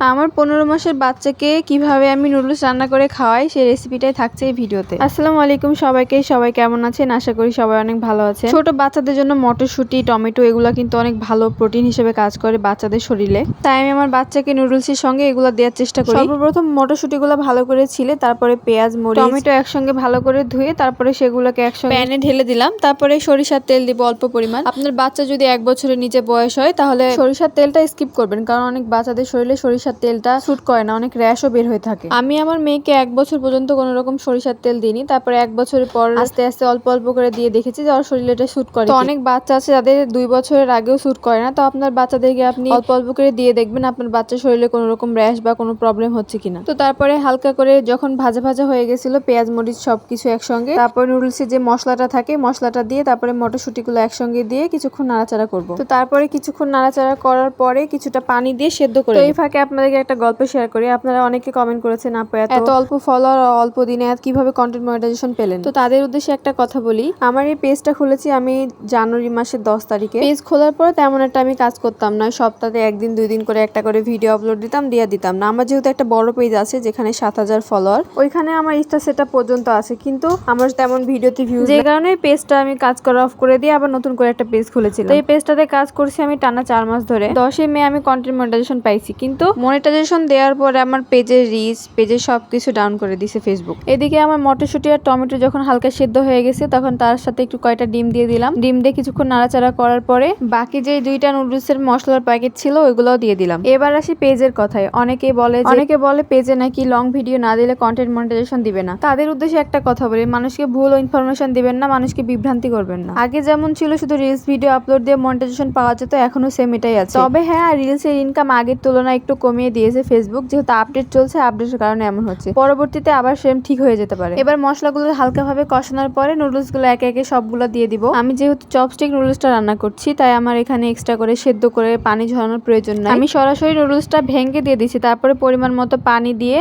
আমার পনেরো মাসের বাচ্চাকে কীভাবে আমি নুডলস রান্না করে খাওয়াই সেই রেসিপিটাই থাকছে এই ভিডিওতে। আসসালামু আলাইকুম সবাইকে সবাই কেমন আছেন? আশা করি সবাই অনেক ভালো আছে ছোট বাচ্চাদের জন্য মটরশুঁটি টমেটো এগুলো কিন্তু অনেক ভালো প্রোটিন হিসেবে কাজ করে বাচ্চাদের শরীরে। তাই আমি আমার বাচ্চাকে নুডলসের সঙ্গে এগুলো দেওয়ার চেষ্টা করি। সর্বপ্রথম মটরশুঁটিগুলো ভালো করে ছিলে তারপরে পেঁয়াজ মরিচ টমেটো একসঙ্গে ভালো করে ধুয়ে তারপরে সেগুলোকে একসঙ্গে প্যানে ঢেলে দিলাম তারপরে সরিষার তেল দিব অল্প পরিমাণ। আপনার বাচ্চা যদি এক বছরের নিচে বয়স হয় তাহলে সরিষার তেলটা স্কিপ করবেন কারণ অনেক বাচ্চাদের শরীরে সরিষার তেলটা স্যুট করে না অনেক র্যাশও বের হয়ে থাকে। আমি আমার মেয়েকে এক বছর পর্যন্ত কোনো রকম সরিষার তেল দিইনি তারপরে এক বছরের পর আস্তে আস্তে অল্প অল্প করে দিয়ে দেখেছি যে ওর শরীরে এটা স্যুট করে তো অনেক বাচ্চা আছে যাদের দুই বছরের আগেও স্যুট করে না তো আপনার বাচ্চাদেরকে আপনি অল্প অল্প করে দিয়ে দেখবেন আপনার বাচ্চার শরীরে কোনো রকম র্যাশ বা কোনো প্রবলেম হচ্ছে কিনা। তো তারপরে হালকা করে যখন ভাজা ভাজা হয়ে গেছিল পেঁয়াজ মরিচ সবকিছু একসঙ্গে তারপর নুডলসের যে মশলাটা থাকে মশলাটা দিয়ে তারপরে মটরশুঁটিগুলো একসঙ্গে দিয়ে কিছুক্ষণ নাড়াচাড়া করব। তো তারপরে কিছুক্ষণ নাড়াচাড়া করার পরে কিছুটা পানি দিয়ে সেদ্ধ করে এই ফাঁকে আপনাদেরকে একটা গল্প শেয়ার করি। আপনারা অনেকে কমেন্ট করেছেন আপু এত অল্প ফলোয়ার অল্প দিনে এত কীভাবে কন্টেন্ট মনিটাইজেশন পেলেন? তো তাদের উদ্দেশ্যে একটা কথা বলি। আমার এই পেজটা খুলেছি আমি জানুয়ারি মাসের দশ তারিখে। পেজ খোলার পরে তেমন একটা আমি কাজ করতাম না। সপ্তাহে একদিন দুই দিন করে একটা করে ভিডিও আপলোড দিতাম দিয়ে দিতাম না। আমার যেহেতু একটা বড় পেজ আছে যেখানে সাত হাজার ফলোয়ার ওইখানে আমার ইনস্টা সেটা পর্যন্ত আছে। কিন্তু আমার তেমন ভিডিওতে ভিউ যে কারণে পেজটা আমি কাজ করা অফ করে দিয়ে আবার নতুন করে একটা পেজ খুলেছিলাম। তো এই পেজটাতে কাজ করছি আমি টানা চার মাস ধরে। দশই মে আমি কন্টেন্ট মনিটাইজেশন পাইছি। কিন্তু মনিটাইজেশন দেওয়ার পরে আমার পেজের রিচ পেজের সব কিছু ডাউন করে দিছে ফেসবুক এদিকে আমার মটরশুঁটি আর টমেটো যখন হালকা সেদ্ধ হয়ে গেছে তখন তার সাথে একটু কয়টা ডিম দিয়ে দিলাম। ডিম দিয়ে কিছুক্ষণ নাড়াচাড়া করার পরে বাকি যে দুইটা নুডলসের মশলার প্যাকেট ছিল ওইগুলোও দিয়ে দিলাম। এবার আসি পেজের কথায়। অনেকে বলে অনেকে বলে পেজে নাকি লং ভিডিও না দিলে কন্টেন্ট মনিটাইজেশন দিবে না। তাদের উদ্দেশ্যে একটা কথা বলি মানুষকে ভুল ইনফরমেশন দিবেন না মানুষকে বিভ্রান্তি করবেন না। আগে যেমন ছিল শুধু রিলস ভিডিও আপলোড দিয়ে মনিটাইজেশন পাওয়া যেত এখনও সেম এটাই আছে। তবে হ্যাঁ রিলসের ইনকাম আগের তুলনায় একটু কমিয়ে দিয়েছে ফেসবুক যেহেতু আপডেট চলছে আপডেটের কারণে এমন হচ্ছে। পরবর্তীতে আবার সেম ঠিক হয়ে যেতে পারে। এবার মশলাগুলো হালকাভাবে কষানোর পরে নুডলসগুলো একে একে সবগুলো দিয়ে দিব। আমি যেহেতু চপস্টিক নুডলসটা রান্না করছি, তাই আমার এখানে এক্সট্রা করে সেদ্ধ করে পানি ঝরানোর প্রয়োজন নাই। আমি সরাসরি নুডলসটা ভেঙে দিয়ে দিচ্ছি তারপরে পরিমাণ মতো পানি দিয়ে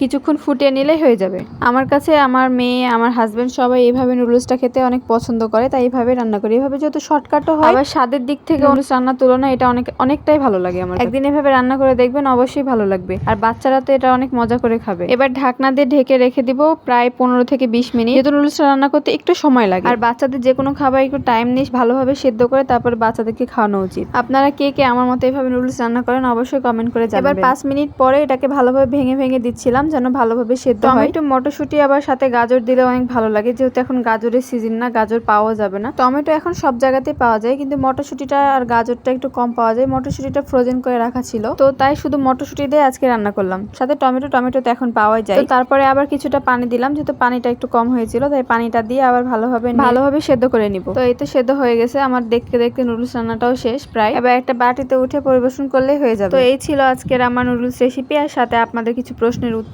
কিছুক্ষণ ফুটিয়ে নিলেই হয়ে যাবে। আমার কাছে আমার মেয়ে আমার হাজবেন্ড সবাই এইভাবে নুডলসটা খেতে অনেক পছন্দ করে তাই এইভাবে রান্না করি। এভাবে যেহেতু শর্টকাটও হয় আবার স্বাদের দিক থেকে নুডলস রান্নার তুলনায় এটা অনেক অনেকটাই ভালো লাগে আমার একদিন এভাবে রান্না করে দেখবেন অবশ্যই ভালো লাগবে। আর বাচ্চারা তো এটা অনেক মজা করে খাবে। এবার ঢাকনা দিয়ে ঢেকে রেখে দিব প্রায় পনেরো থেকে বিশ মিনিট। যেহেতু নুডলসটা রান্না করতে একটু সময় লাগে। আর বাচ্চাদের যে কোনো খাবার একটু টাইম নিয়ে ভালোভাবে সেদ্ধ করে তারপর বাচ্চাদেরকে খাওয়ানো উচিত। আপনারা কে কে আমার মতো এইভাবে নুডলস রান্না করেন অবশ্যই কমেন্ট করে জানাবেন। এবার পাঁচ মিনিট পরে এটাকে ভালোভাবে ভেঙে ভেঙে দিচ্ছিলাম যেন ভালোভাবে সেদ্ধ হয়। টমেটো মটরশুঁটি আবার সাথে গাজর দিলে অনেক ভালো লাগে। যেহেতু এখন গাজরের সিজন না গাজর পাওয়া যাবে না। টমেটো এখন সব জায়গাতেই পাওয়া যায় কিন্তু মটরশুঁটিটা আর গাজরটা একটু কম পাওয়া যায়। মটরশুঁটিটা ফ্রোজেন করে রাখা ছিল। তো তাই শুধু মটরশুঁটি দিয়ে আজকে রান্না করলাম। সাথে টমেটো টমেটো তো এখন পাওয়াই যায়। তো তারপরে আবার কিছুটা পানি দিলাম যেহেতু পানিটা একটু কম হয়েছিল তাই পানিটা দিয়ে আবার ভালোভাবে ভালোভাবে সেদ্ধ করে নিব। তো এই তো সেদ্ধ হয়ে গেছে। আমার দেখতে দেখতে নুডলস রান্নাটাও শেষ প্রায়। এবার একটা বাটিতে উঠে পরিবেশন করলেই হয়ে যাবে। তো এই ছিল আজকের আমার নুডলস রেসিপি আর সাথে আপনাদের কিছু প্রশ্নের উত্তর